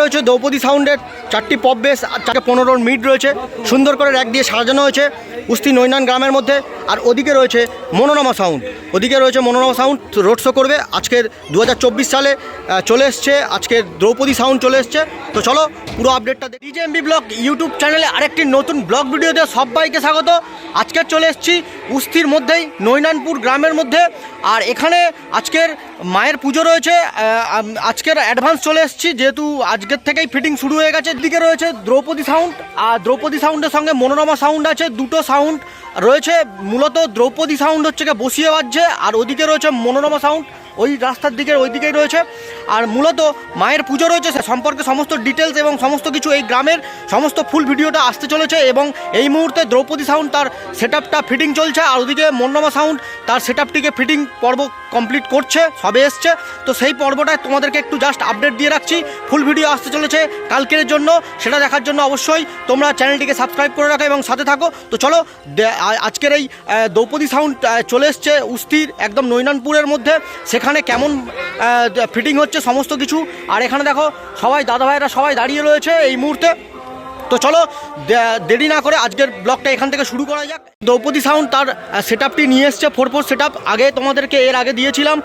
রয়েছে, দ্রৌপদী সাউন্ডের চারটি পপ বেস, আর চারটে পনেরো মিড রয়েছে। সুন্দর করে র্যাক দিয়ে সাজানো হয়েছে উস্তি নৈনান গ্রামের মধ্যে, আর ওদিকে রয়েছে মনোরমা সাউন্ড। ওদিকে রয়েছে মনোরমা সাউন্ড, রোড শো করবে। আজকের দু হাজার চব্বিশ সালে চলে এসছে, আজকের দ্রৌপদী সাউন্ড চলে এসছে। তো চলো পুরো আপডেটটা ডিজেএমবি ব্লগ ইউটিউব চ্যানেলে আরেকটি নতুন ব্লগ ভিডিওতে সবাইকে স্বাগত। আজকের চলে এসেছি উস্তির মধ্যেই, নৈনানপুর গ্রামের মধ্যে। আর এখানে আজকের মায়ের পুজো রয়েছে আজকের অ্যাডভান্স চলে এসেছি, যেহেতু আজকের থেকেই ফিটিং শুরু হয়ে গেছে। দিকে রয়েছে দ্রৌপদী সাউন্ড আর দ্রৌপদী সাউন্ডের সঙ্গে মনোরমা সাউন্ড আছে, দুটো সাউন্ড রয়েছে। মূলত দ্রৌপদী সাউন্ড হচ্ছে বসিয়ে বাজছে, আর ওদিকে রয়েছে মনোরমা সাউন্ড ওই রাস্তার দিকে ওই দিকেই রয়েছে। আর মূলত মায়ের পুজো রয়েছে, সে সম্পর্কে সমস্ত ডিটেলস এবং সমস্ত কিছু এই গ্রামের সমস্ত ফুল ভিডিওটা আসতে চলেছে এবং এই মুহূর্তে দ্রৌপদী সাউন্ড তার সেট ফিটিং চলছে আর ওদিকে মন্নমা সাউন্ড তার সেট ফিটিং পর্ব কমপ্লিট করছে, সবে এসছে। তো সেই পর্বটায় তোমাদেরকে একটু জাস্ট আপডেট দিয়ে রাখছি। ফুল ভিডিও আসতে চলেছে কালকের জন্য, সেটা দেখার জন্য অবশ্যই তোমরা চ্যানেলটিকে সাবস্ক্রাইব করে রাখো এবং সাথে থাকো। তো চলো আজকের এই দ্রৌপদী সাউন্ড চলে এসছে উস্তির একদম নৈনানপুরের মধ্যে। সেখানে কেমন ফিটিং হচ্ছে সমস্ত কিছু। আর এখানে দেখো, সবাই দাদা ভাইরা সবাই দাঁড়িয়ে রয়েছে এই মুহূর্তে। তো চলো দেরি না করে আজকের ব্লগটা এখান থেকে শুরু করা যাক। দ্রৌপদী সাউন্ড তার সেট আপটি নিয়ে এসছে ফোর ফোর সেট আগে তোমাদেরকে এর আগে দিয়েছিলাম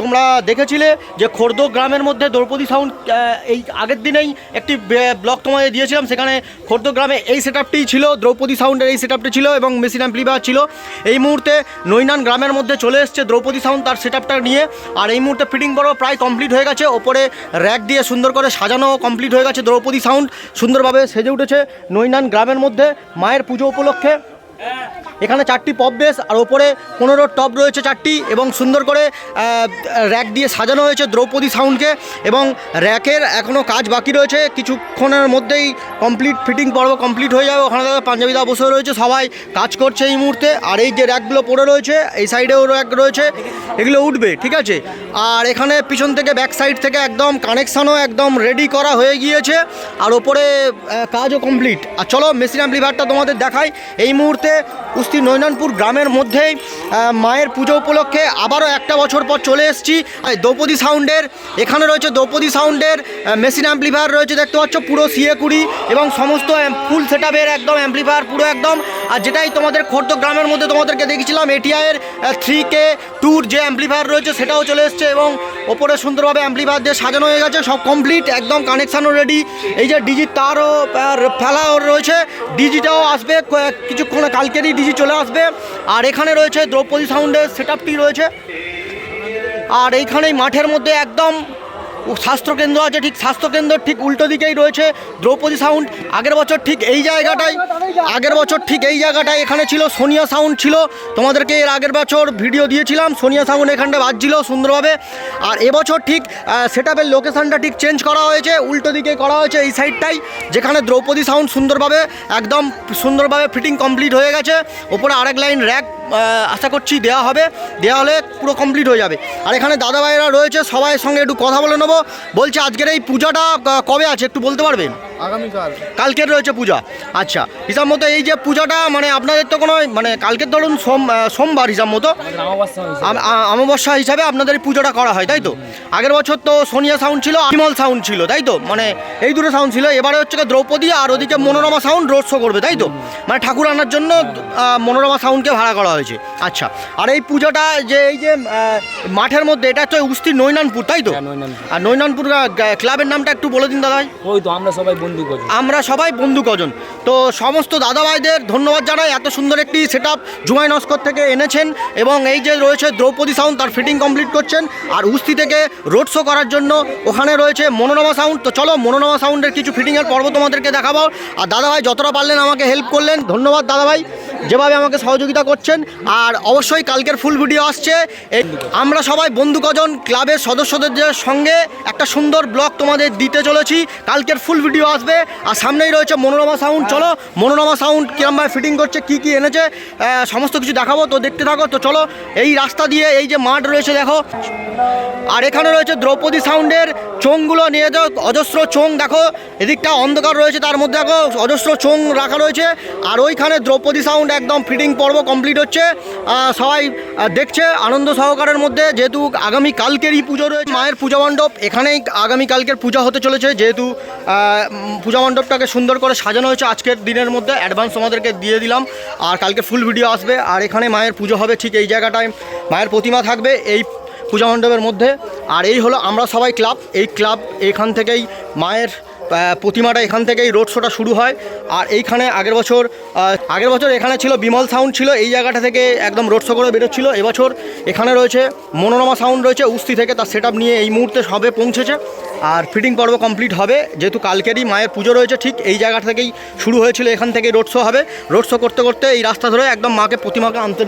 তোমরা দেখেছিলে যে খোর্দ গ্রামের মধ্যে দ্রৌপদী সাউন্ড এই আগের দিনেই একটি ব্লগ তোমাদের দিয়েছিলাম, সেখানে খোর্দ গ্রামে এই সেট আপটি ছিল, দ্রৌপদী সাউন্ডের এই সেট আপটি ছিল এবং মেশিন অ্যাম্প্লিফায়ার ছিল। এই মুহূর্তে নৈনান গ্রামের মধ্যে চলে এসছে দ্রৌপদী সাউন্ড তার সেট আপটা নিয়ে, আর এই মুহূর্তে ফিটিং বড় প্রায় কমপ্লিট হয়ে গেছে। ওপরে র্যাক দিয়ে সুন্দর করে সাজানো কমপ্লিট হয়ে গেছে দ্রৌপদী সাউন্ড। সুন্দরভাবে সেজে উঠেছে নৈনান গ্রামের মধ্যে, মায়ের পুজো উপলক্ষে। এখানে চারটি পপ বেস, আর ওপরে পনেরো টপ রয়েছে চারটি এবং সুন্দর করে র্যাক দিয়ে সাজানো হয়েছে দ্রৌপদী সাউন্ডকে এবং র্যাকের এখনও কাজ বাকি রয়েছে। কিছুক্ষণের মধ্যেই কমপ্লিট ফিটিং পর্ব কমপ্লিট হয়ে যাবে। ওখানে দেখো পাঞ্জাবিদা বসে রয়েছে, সবাই কাজ করছে এই মুহূর্তে। আর এই যে র্যাকগুলো পড়ে রয়েছে, এই সাইডেও র্যাক রয়েছে, এগুলো উঠবে, ঠিক আছে? আর এখানে পিছন থেকে ব্যাক সাইড থেকে একদম কানেকশানও একদম রেডি করা হয়ে গিয়েছে। আর ওপরে কাজও কমপ্লিট আর চলো মেশিন অ্যাম্প্লিফায়ারটা তোমাদের দেখাই। এই মুহূর্তে কুস্তি নৈনানপুর গ্রামের মধ্যেই মায়ের পুজো উপলক্ষে আবারও একটা বছর পর চলে এসেছি। দ্রৌপদী সাউন্ডের, এখানে রয়েছে দ্রৌপদী সাউন্ডের মেশিন অ্যাম্প্লিফায়ার রয়েছে, দেখতে পাচ্ছ, পুরো সিএ কুড়ি এবং সমস্ত ফুল সেট একদম অ্যাম্প্লিফায়ার পুরো একদম। আর যেটাই তোমাদের খোর্দ গ্রামের মধ্যে তোমাদেরকে দেখেছিলাম এটিআইয়ের থ্রি কে টুর যে অ্যাম্প্লিফায়ার রয়েছে, সেটাও চলে এসছে এবং ওপরে সুন্দরভাবে অ্যাম্প্লিফায়ার দিয়ে সাজানো হয়ে গেছে, সব কমপ্লিট একদম কানেকশানও রেডি এই যে ডিজি তারও ফেলাও রয়েছে ডিজিটাও আসবে কিছুক্ষণে কালকেরই ডিজি চলে আসবে। আর এখানে রয়েছে দ্রৌপদী সাউন্ডের সেট রয়েছে। আর এইখানেই মাঠের মধ্যে একদম স্বাস্থ্যকেন্দ্র আছে, ঠিক স্বাস্থ্যকেন্দ্র ঠিক উল্টো দিকেই রয়েছে। দ্রৌপদী সাউন্ড আগের বছর ঠিক এই জায়গাটায় আগের বছর ঠিক এই জায়গাটায় এখানে ছিল, সোনিয়া সাউন্ড ছিল। তোমাদেরকে এর আগের বছর ভিডিও দিয়েছিলাম, সোনিয়া সাউন্ড এখানটা বাজছিল সুন্দরভাবে। আর এবছর ঠিক সেট আপের লোকেশানটা ঠিক চেঞ্জ করা হয়েছে, উল্টো দিকে করা হয়েছে এই সাইডটাই যেখানে দ্রৌপদী সাউন্ড সুন্দরভাবে, একদম সুন্দরভাবে ফিটিং কমপ্লিট হয়ে গেছে। ওপরে আরেক লাইন র্যাক আশা করছি দেওয়া হবে। দেওয়া হলে পুরো কমপ্লিট হয়ে যাবে। আর এখানে দাদাভাইরা রয়েছে, সবাই সঙ্গে একটু কথা বলে নেব। বলছে আজকের এই পূজাটা কবে আছে একটু বলতে পারবেন? আগামীকাল। কালকের রয়েছে পূজা। আচ্ছা হিসাব মতো এই যে পূজাটা মানে আপনাদের তো কোনো মানে কালকের ধরুন সোম সোমবার হিসাব মতো অমাবস্যা হিসাবে। আপনাদের এই পুজোটা করা হয় তাই তো? আগের বছর তো সোনিয়া সাউন্ড ছিল বিমল সাউন্ড ছিল তাই তো? মানে এই দুটো সাউন্ড ছিল এবারে হচ্ছে দ্রৌপদী আর ওদিকে মনোরমা সাউন্ড রোড শো করবে তাই তো? মানে ঠাকুর আনার জন্য মনোরমা সাউন্ডকে ভাড়া করা হয়েছে। আচ্ছা আর এই পূজাটা যে এই যে মাঠের মধ্যে এটা হচ্ছে উস্তি নৈনানপুর তাই তো? হ্যাঁ, আর নৈনানপুর ক্লাবের নামটা একটু বলে দিন দাদা ওই তো আমরা সবাই আমরা সবাই বন্ধু কজন তো সমস্ত দাদাভাইদের ধন্যবাদ জানাই। এত সুন্দর একটি সেট আপ জুমাই নস্কর থেকে এনেছেন এবং এই যে রয়েছে দ্রৌপদী সাউন্ড তার ফিটিং কমপ্লিট করছেন। আর উস্তি থেকে রোড শো করার জন্য ওখানে রয়েছে মনোরমা সাউন্ড তো চলো মনোরমা সাউন্ডের কিছু ফিটিংয়ের পর্ব তোমাদেরকে দেখাবো। আর দাদাভাই যতটা পারলেন আমাকে হেল্প করলেন। ধন্যবাদ দাদাভাই। যেভাবে আমাকে সহযোগিতা করছেন, আর অবশ্যই কালকের ফুল ভিডিও আসছে। আমরা সবাই বন্ধু কজন, ক্লাবের সদস্যদের সঙ্গে একটা সুন্দর ব্লগ তোমাদের দিতে চলেছি, কালকের ফুল ভিডিও আসবে। আর সামনেই রয়েছে মনোরমা সাউন্ড চলো, মনোরমা সাউন্ড কিরমভাবে ফিটিং করছে, কি কি এনেছে সমস্ত কিছু দেখাবো, তো দেখতে থাকো, তো চলো, এই রাস্তা দিয়ে এই যে মাঠ রয়েছে, দেখো। আর এখানে রয়েছে দ্রৌপদী সাউন্ডের চোঙগুলো নিয়ে যাও, অজস্র চোং দেখো, এদিকটা অন্ধকার রয়েছে, তার মধ্যে দেখো, অজস্র চোং রাখা রয়েছে। আর ওইখানে দ্রৌপদী সাউন্ড একদম ফিটিং পর্ব কমপ্লিট হচ্ছে। সবাই দেখছে আনন্দ সহকারের মধ্যে, যেহেতু আগামী কালকেরই পুজো রয়েছে, মায়ের পূজা মণ্ডপ, এখানেই আগামী কালকের পূজা হতে চলেছে, যেহেতু পূজা মণ্ডপটাকে সুন্দর করে সাজানো হয়েছে আজকের দিনের মধ্যে অ্যাডভান্স তোমাদেরকে দিয়ে দিলাম, আর কালকে ফুল ভিডিও আসবে, আর এখানে মায়ের পুজো হবে ঠিক এই জায়গাটায়, মায়ের প্রতিমা থাকবে এই পূজা মণ্ডপের মধ্যে, আর এই হলো আমরা সবাই ক্লাব এই ক্লাব এখান থেকেই মায়ের প্রতিমাটা এখান থেকেই রোড শোটা শুরু হয়। আর এইখানে আগের বছর আগের বছর এখানে ছিল বিমল সাউন্ড ছিল, এই জায়গাটা থেকে একদম রোড শো করে বেরোচ্ছিল। এবছর এখানে রয়েছে মনোরমা সাউন্ড রয়েছে উস্তি থেকে, তার সেট নিয়ে এই মুহূর্তে সবে পৌঁছেছে। আর ফিটিং পর্ব কমপ্লিট হবে, যেহেতু কালকেরই মায়ের পুজো রয়েছে, ঠিক এই জায়গা থেকেই শুরু হয়েছিল, এখান থেকেই রোড শো হবে। রোড শো করতে করতে এই রাস্তা ধরে একদম মাকে, প্রতিমাকে আনতে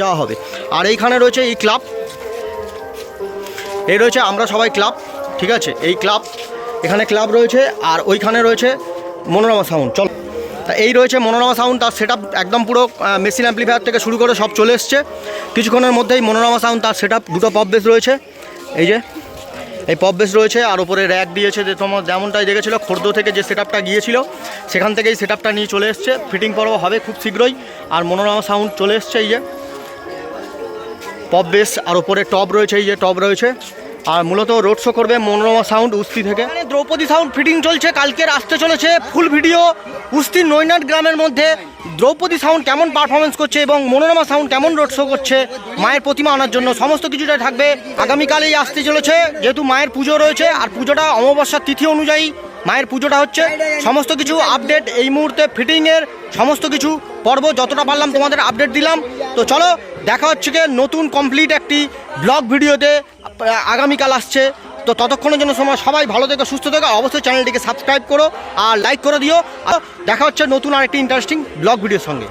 যাওয়া হবে। আর এইখানে রয়েছে এই ক্লাব এই রয়েছে আমরা সবাই ক্লাব ঠিক আছে? এই ক্লাব এখানে ক্লাব রয়েছে আর ওইখানে রয়েছে মনোরমা সাউন্ড চল। তা এই রয়েছে মনোরমা সাউন্ড তার সেট একদম পুরো মেশিন অ্যাম্পলিফায়ার থেকে শুরু করে সব চলে এসছে। কিছুক্ষণের মধ্যেই মনোরমা সাউন্ড তার সেট দুটো পপ বেস রয়েছে। এই যে, এই পপ বেস রয়েছে আর ওপরে র্যাক দিয়েছে যে তোমার যেমনটাই দেখেছিলো, খর্দ থেকে যে সেট গিয়েছিল, সেখান থেকেই সেট আপটা নিয়ে চলে এসছে। ফিটিং পর্ব হবে খুব শীঘ্রই আর মনোরমা সাউন্ড চলে এসছে এই যে। পপ বেস আর ওপরে টপ রয়েছে, এই যে টপ রয়েছে। আর মূলত রোড শো করবে মনোরমা সাউন্ড উস্তি থেকে। দ্রৌপদী সাউন্ড ফিটিং চলছে, কালকের আসতে চলেছে ফুল ভিডিও উস্তির নৈনাট গ্রামের মধ্যে। দ্রৌপদী সাউন্ড কেমন পারফরমেন্স করছে এবং মনোরমা সাউন্ড কেমন রোড শো করছে, মায়ের প্রতিমা আনার জন্য সমস্ত কিছুটাই থাকবে। আগামীকালেই আসতে চলেছে, যেহেতু মায়ের পুজো রয়েছে, আর পুজোটা অমাবস্যার তিথি অনুযায়ী মায়ের পুজোটা হচ্ছে। সমস্ত কিছু আপডেট এই মুহূর্তে ফিটিংয়ের সমস্ত কিছু পর্ব যতটা পারলাম তোমাদের আপডেট দিলাম। তো চলো দেখা হচ্ছে গিয়ে নতুন কমপ্লিট একটি ব্লগ ভিডিওতে, আগামীকাল আসছে। তো ততক্ষণের জন্য সময়, সবাই ভালো থেকো, সুস্থ থেকো, অবশ্যই চ্যানেলটিকে সাবস্ক্রাইব করো আর লাইক করে দিও। দেখা হচ্ছে নতুন আরেকটি ইন্টারেস্টিং ব্লগ ভিডিওর সঙ্গে।